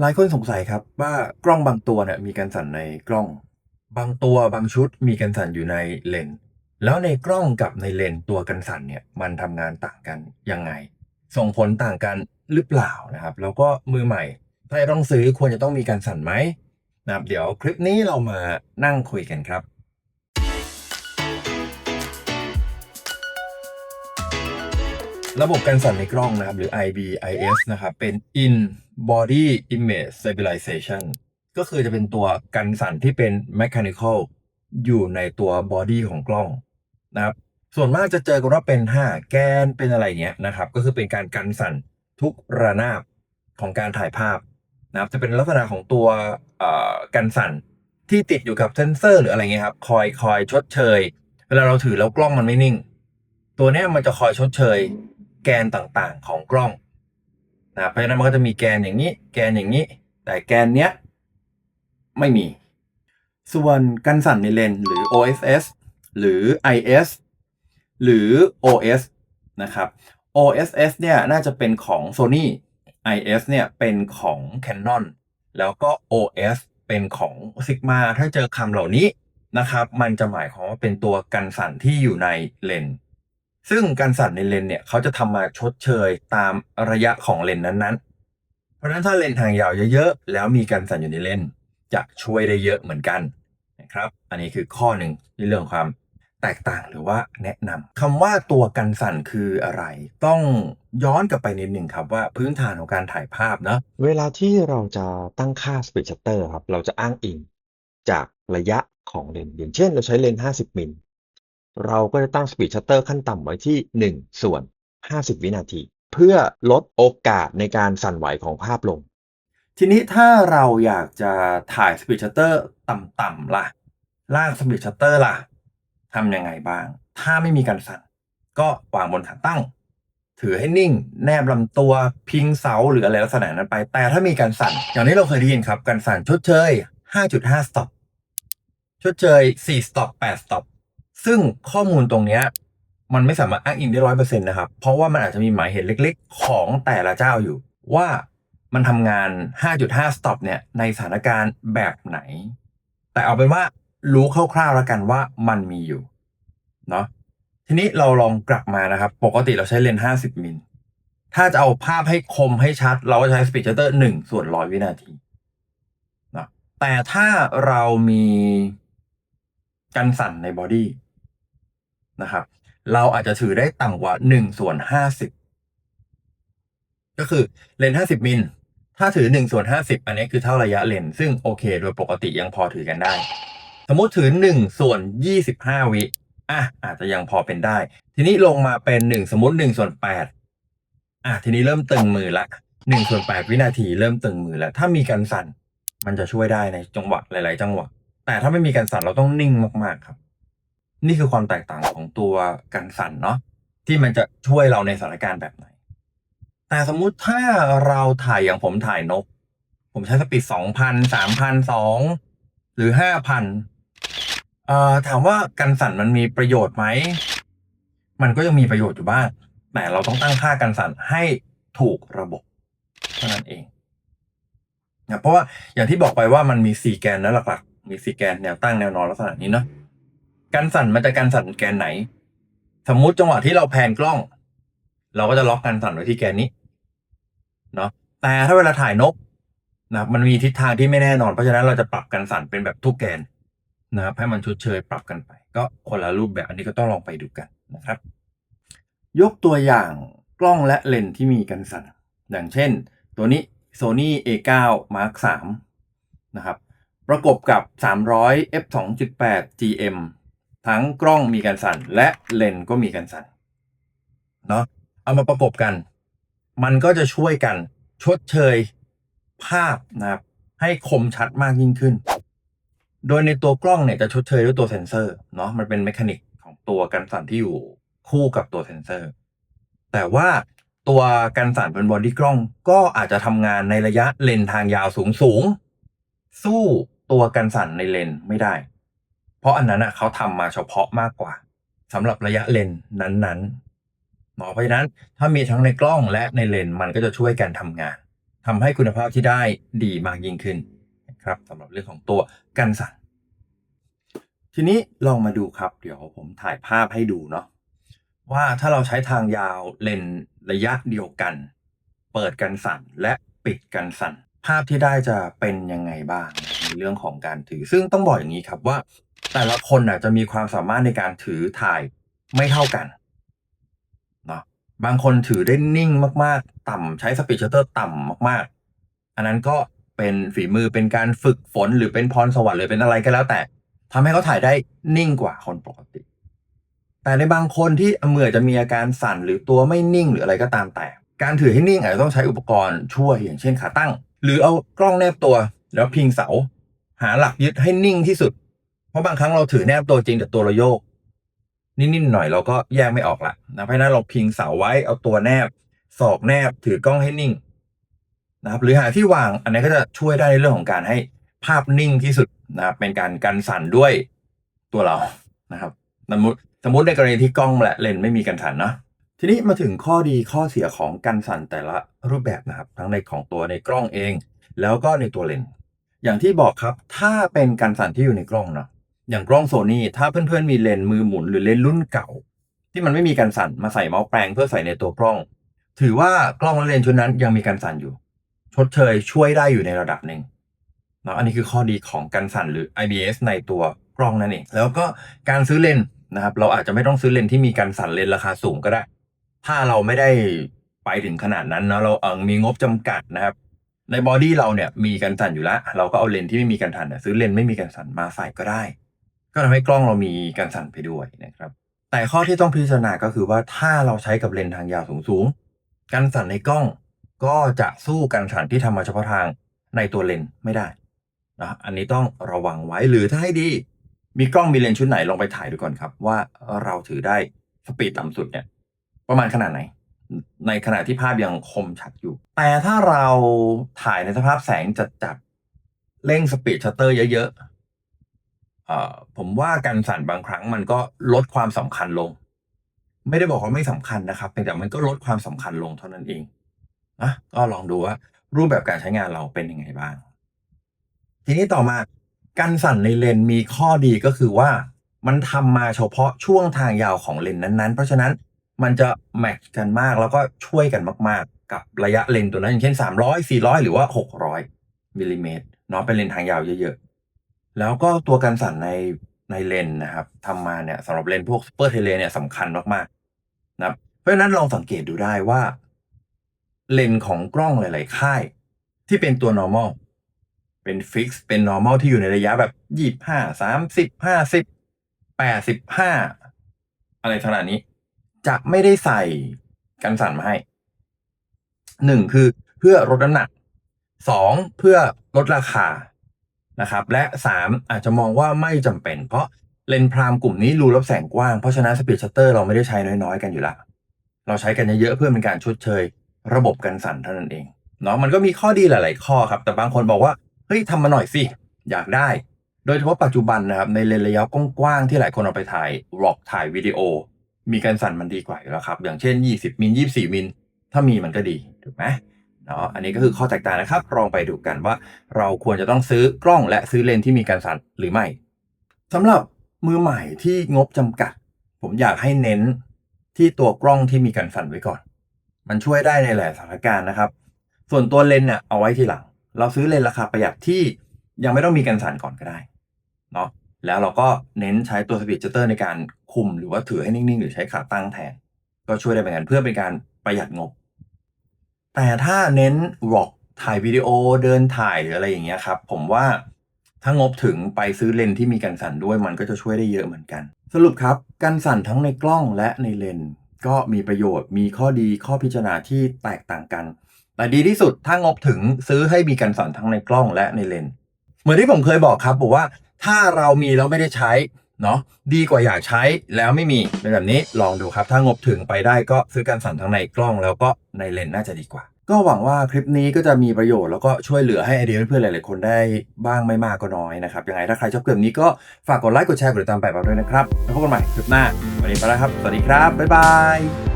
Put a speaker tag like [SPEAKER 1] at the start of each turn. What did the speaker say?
[SPEAKER 1] หลายคนสงสัยครับว่ากล้องบางตัวเนี่ยมีกันสั่นในกล้อง บางตัวบางชุดมีกันสั่นอยู่ในเลนส์แล้วในกล้องกับในเลนส์ตัวกันสั่นเนี่ยมันทำงานต่างกันยังไง ส่งผลต่างกันหรือเปล่านะครับ แล้วก็มือใหม่ ถ้าจะต้องซื้อควรจะต้องมีการสั่นไหมนะครับ เดี๋ยวคลิปนี้เรามานั่งคุยกันครับ ระบบการสั่นในกล้องนะครับ หรือ IBIS นะครับ เป็น In Body Image Stabilization ก็คือจะเป็นตัวกันสั่นที่เป็น mechanical อยู่ในตัว body ของกล้องนะครับ ส่วนมากจะเจอกันว่าเป็น 5 แกนเป็นอะไรเงี้ยนะครับ ก็คือเป็นการกันสั่นทุกระนาบของการถ่ายภาพนะครับ จะเป็นลักษณะของตัวเอ่อกันสั่นที่ติดอยู่กับเซนเซอร์หรืออะไรเงี้ยครับ คอยคอยชดเชย เวลาเราถือแล้วกล้องมันไม่นิ่ง ตัวเนี้ยมันจะคอยชดเชย แกนต่างๆของกล้องนะเพราะฉะนั้นมันก็จะมีแกนอย่างนี้ แกนอย่างนี้ แต่แกนเนี้ยไม่มี ส่วนกันสั่นในเลนส์หรือ OSS หรือ IS หรือ OS นะครับ OSS เนี่ยน่าจะเป็นของ Sony IS เนี่ยเป็นของ Canon แล้วก็ OS เป็นของ Sigma ถ้าเจอคำเหล่านี้นะครับ มันจะหมายความว่าเป็นตัวกันสั่นที่อยู่ในเลนส์ ซึ่งการสั่นในเลนเนี่ยเขาจะทำมาชดเชยตามระยะของเลนนั้นๆ เพราะฉะนั้นถ้าเลนทางยาวเยอะๆ แล้วมีการสั่นอยู่ในเลนจะช่วยได้เยอะเหมือนกันนะครับ อันนี้คือข้อหนึ่งในเรื่องความแตกต่างหรือว่าแนะนำคำว่าตัวกันสั่นคืออะไร ต้องย้อนกลับไปนิดหนึ่งครับว่าพื้นฐานของการถ่ายภาพเนาะ
[SPEAKER 2] เวลาที่เราจะตั้งค่า Speed Shutter ครับ เราจะอ้างอิงจากระยะของเลนอย่างเช่น เราใช้เลนส์50 มิล เราก็จะตั้ง Speed Shutter ขั้นต่ำไว้ที่ 1 ส่วน 50 วินาที เพื่อลดโอกาสในการสั่นไหวของภาพลง
[SPEAKER 1] ทีนี้ถ้าเราอยากจะถ่ายสปีดชัตเตอร์ต่ำๆล่ะลากสปีดชัตเตอร์ล่ะทำยังไงบ้าง ถ้าไม่มีการสั่น ก็วางบนขาตั้ง ถือให้นิ่ง แนบลำตัวพิงเสาหรืออะไรลักษณะนั้นไป แต่ถ้ามีการสั่น อย่างที่เราเคยได้ยินครับการสั่นชดเชย5.5 stop ชดเชย4 stop 8 stop ซึ่งข้อมูลตรงเนี้ยมันไม่สามารถอ้างอิงได้ร้อยเปอร์เซ็นต์นะครับ เพราะว่ามันอาจจะมีหมายเหตุเล็กๆ ของแต่ละเจ้าอยู่ ว่ามันทำงาน 5.5 stop เนี่ยในสถานการณ์แบบไหน แต่เอาเป็นว่ารู้คร่าวๆแล้วกันว่ามันมีอยู่เนาะทีนี้เราลองกลับมานะครับ ปกติเราใช้เลนส์50 มิล ถ้าจะเอาภาพให้คมให้ชัด เราก็ใช้ speed shutter 1ส่วนร้อยวินาทีเนาะแต่ถ้าเรามีกันสั่นในบอดี้ นะครับ เราอาจจะถือได้ต่ำกว่า1ส่วน50ก็คือเลนส์50มิลถ้าถือ1ส่วน50อันนี้คือเท่าระยะเลนส์ซึ่งโอเค โดยปกติยังพอถือกันได้ สมมติถือ1ส่วน25วิอะอาจจะยังพอเป็นได้ ทีนี้ลงมาเป็น1สมมติ1ส่วน8อะทีนี้เริ่มตึงมือละ1ส่วน8วินาทีเริ่มตึงมือแล้ว ถ้ามีการสั่น มันจะช่วยได้ในจังหวะหลาย ๆ จังหวะ แต่ถ้าไม่มีการสั่นเราต้องนิ่งมาก ๆ ครับ นี่คือความแตกต่างของตัวกันสั่นเนาะที่มันจะช่วยเราในสถานการณ์แบบไหน แต่สมมุติถ้าเราถ่ายอย่างผมถ่ายนก ผมใช้สปีดสองพันสามพันสองหรือห้าพันถามว่ากันสั่นมันมีประโยชน์ไหม มันก็ยังมีประโยชน์อยู่บ้าง แต่เราต้องตั้งค่ากันสั่นให้ถูกระบบเท่านั้นเองนะเพราะว่าอย่างที่บอกไปว่ามันมีสี่แกนนะหลักๆ มีสี่แกนแนวตั้งแนวนอนลักษณะนี้เนาะ กันสั่นมันจะกันสั่นแกนไหน สมมุติจังหวะที่เราแพนกล้อง เราก็จะล็อกกันสั่นไว้ที่แกนนี้เนาะแต่ถ้าเวลาถ่ายนกนะครับมันมีทิศทางที่ไม่แน่นอนเพราะฉะนั้นเราจะปรับกันสั่นเป็นแบบทุกแกนนะครับให้มันชดเชยปรับกันไป ก็คนละรูปแบบอันนี้ก็ต้องลองไปดูกันนะครับ ยกตัวอย่างกล้องและเลนส์ที่มีกันสั่น อย่างเช่น ตัวนี้ Sony A9 Mark 3นะครับประกบกับ 300 f 2.8 GM ทั้งกล้องมีกันสั่น และเลนส์ก็มีกันสั่นเนาะเอามาประกบกัน มันก็จะช่วยกันชดเชยภาพนะครับให้คมชัดมากยิ่งขึ้น โดยในตัวกล้องเนี่ยจะชดเชยด้วยตัวเซนเซอร์เนาะมันเป็นเมคานิกของตัวกันสั่นที่อยู่คู่กับตัวเซนเซอร์ แต่ว่าตัวกันสั่นเป็นบอดี้กล้องก็อาจจะทำงานในระยะเลนทางยาวสูงสูงสู้ตัวกันสั่นในเลนไม่ได้ เพราะอันนั้นอะเขาทำมาเฉพาะมากกว่าสำหรับระยะเลนนั้นๆเนาะเพราะฉะนั้นถ้ามีทั้งในกล้องและในเลนมันก็จะช่วยกันทำงานทำให้คุณภาพที่ได้ดีมากยิ่งขึ้นนะครับสำหรับเรื่องของตัวกันสั่นทีนี้ลองมาดูครับเดี๋ยวผมถ่ายภาพให้ดูเนาะว่าถ้าเราใช้ทางยาวเลนระยะเดียวกัน เปิดกันสั่นและปิดกันสั่น ภาพที่ได้จะเป็นยังไงบ้างในเรื่องของการถือ ซึ่งต้องบอกอย่างนี้ครับว่า แต่ละคนน่ะจะมีความสามารถในการถือถ่ายไม่เท่ากันเนาะบางคนถือได้นิ่งมาก ๆ ต่ำใช้สปีดชัตเตอร์ต่ำมาก ๆ อันนั้นก็เป็นฝีมือเป็นการฝึกฝนหรือเป็นพรสวรรค์หรือเป็นอะไรก็แล้ว แต่ทำให้เขาถ่ายได้นิ่งกว่าคนปกติ แต่ในบางคนที่มืออจะมีอาการสั่นหรือตัวไม่นิ่งหรืออะไรก็ตามแต่ การถือให้นิ่งอาจจะต้องใช้อุปกรณ์ช่วยอย่างเช่นขาตั้ง หรือเอากล้องแนบตัว แล้วพิงเสา หาหลักยึดให้นิ่งที่สุด เพราะบางครั้งเราถือแนบตัวจริงแต่ตัวเราโยกนิดๆหน่อยเราก็แยกไม่ออกละนะเพราะนั้นเราพิงเสาไว้เอาตัวแนบศอกแนบถือกล้องให้นิ่งนะครับหรือหาที่วางอันนี้ก็จะช่วยได้ในเรื่องของการให้ภาพนิ่งที่สุดนะครับเป็นการกันสั่นด้วยตัวเรานะครับสมมติสมมติในกรณีที่กล้องและเลนไม่มีกันสั่นเนาะทีนี้มาถึงข้อดีข้อเสียของกันสั่นแต่ละรูปแบบนะครับ ทั้งในของตัวในกล้องเอง แล้วก็ในตัวเลนอย่างที่บอกครับถ้าเป็นกันสั่นที่อยู่ในกล้องเนาะ อย่างกล้องโซนี่ถ้าเพื่อนๆมีเลนส์มือหมุนหรือเลนส์รุ่นเก่า ที่มันไม่มีการสั่นมาใส่เมาส์แปลงเพื่อใส่ในตัวกล้อง ถือว่ากล้องและเลนส์ชุดนั้นยังมีการสั่นอยู่ ชดเชยช่วยได้อยู่ในระดับหนึ่งเนาะอันนี้คือข้อดีของการสั่นหรือ IBS ในตัวกล้องนั่นเองแล้วก็การซื้อเลนส์นะครับ เราอาจจะไม่ต้องซื้อเลนส์ที่มีการสั่นเลนส์ราคาสูงก็ได้ ถ้าเราไม่ได้ไปถึงขนาดนั้นเนาะเราเออมีงบจำกัดนะครับ ในบอดี้เราเนี่ยมีการสั่นอยู่แล้ว เราก็เอาเลนส์ที่ไม่มีการสั่นซื้อเลนส์ไม่มีการสั่นมาใส่ก็ได้ ก็ทำให้กล้องเรามีการสั่นไปด้วยนะครับ แต่ข้อที่ต้องพิจารณาก็คือว่าถ้าเราใช้กับเลนส์ทางยาวสูงๆการสั่นในกล้องก็จะสู้การสั่นที่ทำมาเฉพาะทางในตัวเลนส์ไม่ได้นะอันนี้ต้องระวังไว้หรือถ้าให้ดี มีกล้องมีเลนส์ชุดไหนลองไปถ่ายดูก่อนครับ ว่าเราถือได้สปีดต่ำสุดเนี่ยประมาณขนาดไหน ในขณะที่ภาพยังคมชัดอยู่ แต่ถ้าเราถ่ายในสภาพแสงจัดๆเร่งสปีดชัตเตอร์เยอะๆ ผมว่าการสั่นบางครั้งมันก็ลดความสำคัญลง ไม่ได้บอกว่าไม่สำคัญนะครับแต่มันก็ลดความสำคัญลงเท่านั้นเองนะก็ลองดูว่ารูปแบบการใช้งานเราเป็นยังไงบ้าง ทีนี้ต่อมาการสั่นในเลนมีข้อดีก็คือว่า มันทำมาเฉพาะช่วงทางยาวของเลนนั้นๆ เพราะฉะนั้นมันจะแมทช์กันมากแล้วก็ช่วยกันมากๆ กับระยะเลนตัวนั้นอย่างเช่น 300 400 หรือว่า 600มิลลิเมตรเนาะเป็นเลนทางยาวเยอะๆ แล้วก็ตัวการสั่นในในเลนส์นะครับทำมาเนี่ยสำหรับเลนส์พวกซูเปอร์เทเลเนี่ยสำคัญมากๆนะครับ เพราะฉะนั้นลองสังเกตดูได้ว่า เลนส์ของกล้องหลาย ๆ ค่าย ที่เป็นตัว normal เป็นฟิกซ์เป็น normal ที่อยู่ในระยะแบบยี่ห้าสามสิบห้าสิบแปดสิบห้าอะไรขนาดนี้ จะไม่ได้ใส่กันสั่นมาให้หนึ่งคือเพื่อลดน้ำหนักสองเพื่อลดราคา นะครับและสามอาจจะมองว่าไม่จำเป็น เพราะเลนส์พรามกลุ่มนี้รูรับแสงกว้าง เพราะฉะนั้นสปีดชัตเตอร์เราไม่ได้ใช้น้อยๆ กันอยู่ละเราใช้กันเยอะๆเพื่อเป็นการชดเชย ระบบกันสั่นเท่านั้นเองเนาะมันก็มีข้อดีหลาย ๆ ข้อครับ แต่บางคนบอกว่าเฮ้ยทำมาหน่อยสิอยากได้ โดยเฉพาะปัจจุบันนะครับในเลนส์ระยะกว้างๆที่หลายคนเอาไปถ่ายร็อกถ่ายวิดีโอ มีการสั่นมันดีกว่าอยู่แล้วครับอย่างเช่น 20มิล24มิลถ้ามีมันก็ดีถูกไหม เนาะอันนี้ก็คือข้อแตกต่างนะครับลองไปดูกันว่า เราควรจะต้องซื้อกล้องและซื้อเลนส์ที่มีการสั่นหรือไม่สำหรับมือใหม่ที่งบจำกัด ผมอยากให้เน้นที่ตัวกล้องที่มีการสั่นไว้ก่อน มันช่วยได้ในหลายสถานการณ์นะครับ ส่วนตัวเลนส์เนี่ยเอาไว้ทีหลัง เราซื้อเลนส์ราคาประหยัดที่ยังไม่ต้องมีการสั่นก่อนก็ได้เนาะแล้วเราก็เน้นใช้ตัวสปีดชัตเตอร์ในการคุมหรือว่าถือให้นิ่งๆ หรือใช้ขาตั้งแทน ก็ช่วยได้เหมือนกันเพื่อเป็นการประหยัดงบ แต่ถ้าเน้นร็อกถ่ายวิดีโอเดินถ่ายหรืออะไรอย่างเงี้ยครับ ผมว่าถ้างบถึงไปซื้อเลนส์ที่มีกันสั่นด้วยมันก็จะช่วยได้เยอะเหมือนกัน สรุปครับ กันสั่นทั้งในกล้องและในเลนส์ก็มีประโยชน์มีข้อดีข้อพิจารณาที่แตกต่างกัน แต่ดีที่สุดถ้างบถึงซื้อให้มีกันสั่นทั้งในกล้องและในเลนส์เหมือนที่ผมเคยบอกครับบอกว่าถ้าเรามีแล้วไม่ได้ใช้ เนาะดีกว่าอยากใช้แล้วไม่มีเป็นแบบนี้ลองดูครับ ถ้างบถึงไปได้ก็ซื้อกันสั่นทั้งในกล้องแล้วก็ในเลนส์น่าจะดีกว่า ก็หวังว่าคลิปนี้ก็จะมีประโยชน์แล้วก็ช่วยเหลือให้ไอเดียเพื่อนๆหลายๆคนได้บ้างไม่มากก็น้อยนะครับยังไงถ้าใครชอบคลิปนี้ก็ฝากกดไลค์กดแชร์กดติดตามไปแบบด้วยนะครับแล้วพบกันใหม่คลิปหน้าวันนี้ไปแล้วครับสวัสดีครับบ๊ายบาย